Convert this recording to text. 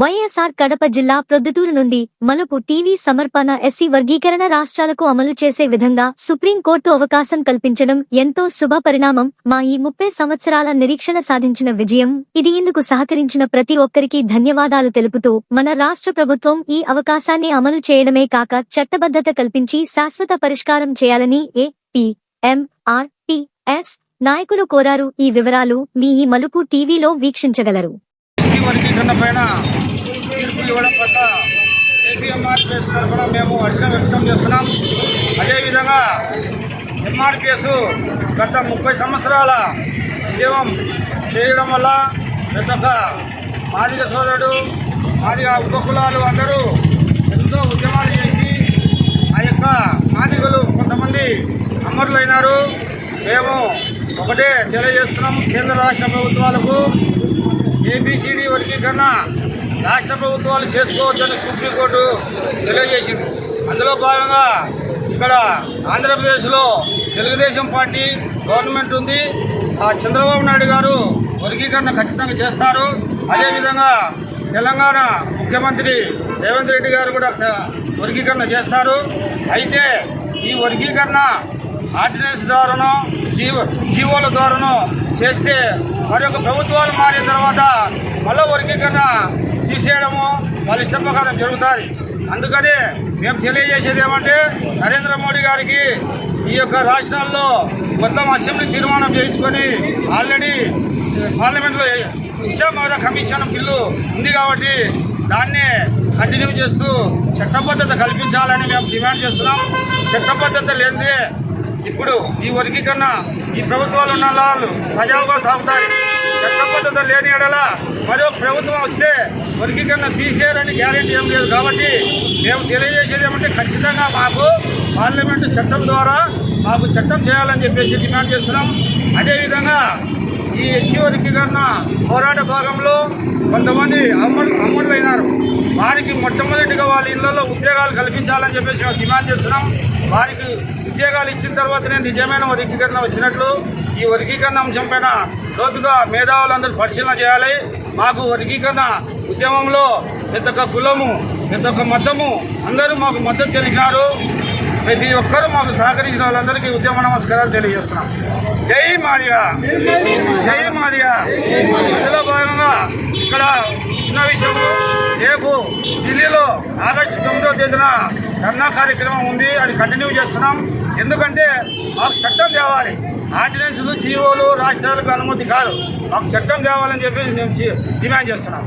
వైఎస్ఆర్ కడప జిల్లా ప్రొద్దుటూరు నుండి మలుపు టీవీ సమర్పణ ఎస్సీ వర్గీకరణ రాష్ట్రాలకు అమలు చేసే విధంగా సుప్రీంకోర్టు అవకాశం కల్పించడం ఎంతో శుభ పరిణామం. మా ఈ ముప్పై సంవత్సరాల నిరీక్షణ సాధించిన విజయం ఇది ఇందుకు సహకరించిన ప్రతి ఒక్కరికి ధన్యవాదాలు తెలుపుతూ మన రాష్ట్ర ప్రభుత్వం ఈ అవకాశాన్ని అమలు చేయడమే కాక చట్టబద్ధత కల్పించి శాశ్వత పరిష్కారం చేయాలని A P M R S నాయకులు కోరారు. ఈ వివరాలు మీ ఈ మలుపు టీవీలో వీక్షించగలరు. వర్గీకరణ పైన తీర్పు ఇవ్వడం పట్ల ఏపీఎంఆర్పిఎస్ తరఫున మేము హర్షం వ్యక్తం చేస్తున్నాం. అదేవిధంగా ఎంఆర్పిఎస్ గత ముప్పై సంవత్సరాల ఉద్యమం చేయడం వల్ల ప్రతి ఒక్క మాదిగ సోదరుడు మాదిగ ఉపకులాలు అందరూ ఎంతో ఉద్యమాలు చేసి ఆ యొక్క మాదిగలు కొంతమంది అమరులైనారు. మేము ఒకటే తెలియజేస్తున్నాం కేంద్ర రాష్ట్ర ప్రభుత్వాలకు. ఏబిసిడి వర్గీకరణ రాష్ట్ర ప్రభుత్వాలు చేసుకోవచ్చని సుప్రీంకోర్టు తెలియజేసింది. అందులో భాగంగా ఇక్కడ ఆంధ్రప్రదేశ్లో తెలుగుదేశం పార్టీ గవర్నమెంట్ ఉంది. ఆ చంద్రబాబు నాయుడు గారు వర్గీకరణ ఖచ్చితంగా చేస్తారు. అదేవిధంగా తెలంగాణ ముఖ్యమంత్రి రేవంత్ రెడ్డి గారు కూడా వర్గీకరణ చేస్తారు. అయితే ఈ వర్గీకరణ ఆర్డినెన్స్ ద్వారానో జీవ జీవోల ద్వారానో చేస్తే మరి ప్రభుత్వాలు మారిన తర్వాత మళ్ళీ వర్గీకరణ తీసేయడము వాళ్ళ ఇష్టం ప్రకారం జరుగుతాయి. అందుకని మేము తెలియజేసేది ఏమంటే నరేంద్ర మోడీ గారికి ఈ యొక్క రాష్ట్రాల్లో మొత్తం అసెంబ్లీ తీర్మానం చేయించుకొని ఆల్రెడీ పార్లమెంట్లో విషయమైన కమిషన్ బిల్లు ఉంది కాబట్టి దాన్ని కంటిన్యూ చేస్తూ చట్టబద్ధత కల్పించాలని మేము డిమాండ్ చేస్తున్నాం. చట్టబద్ధత లేనిదే ఇప్పుడు ఈ వర్గీకరణ ఈ ప్రభుత్వాలు ఉన్న వాళ్ళు సజావుగా సాగుతాయి. చట్టబద్ధత లేని ఎడల మరో ప్రభుత్వం వస్తే వర్గీకరణ తీసేయాలని గ్యారెంటీ ఏం లేదు కాబట్టి మేము తెలియజేసేది ఏమంటే ఖచ్చితంగా మాకు పార్లమెంటు చట్టం ద్వారా మాకు చట్టం చేయాలని చెప్పేసి డిమాండ్ చేస్తున్నాం. అదేవిధంగా ఈ ఎస్సీ వర్గీకరణ పోరాట భాగంలో కొంతమంది అమ్మడు అమ్ముడులైనారు వారికి మొట్టమొదటిగా వాళ్ళ ఇళ్ళలో ఉద్యోగాలు కల్పించాలని చెప్పేసి మేము డిమాండ్ చేస్తున్నాం. వారికి ఉద్యోగాలు ఇచ్చిన తర్వాతనే నిజమైన వర్గీకరణ వచ్చినట్లు ఈ వర్గీకరణ అంశంపైన లోతుగా మేధావులందరూ పరిశీలన చేయాలి. మాకు వర్గీకరణ ఉద్యమంలో ప్రతి ఒక్క కులము ప్రతి ఒక్క మతము అందరూ మాకు మద్దతు తెలిపారు ప్రతి ఒక్కరూ మాకు సహకరించిన వాళ్ళందరికీ ఉద్యమ నమస్కారాలు తెలియజేస్తున్నాం. జై మాదిగా. జై మాదిగా. ఇందులో భాగంగా ఇక్కడ చిన్న విషయము రేపు ఢిల్లీలో ఆగస్టు తొమ్మిదో తేదీన ధర్నా కార్యక్రమం ఉంది. అది కంటిన్యూ చేస్తున్నాం. ఎందుకంటే మాకు చట్టం తేవాలి. ఆర్డినెన్స్లు జీవోలు రాష్ట్రాలకు అనుమతి కాదు. మాకు చట్టం కావాలని చెప్పి మేము డిమాండ్ చేస్తున్నాం.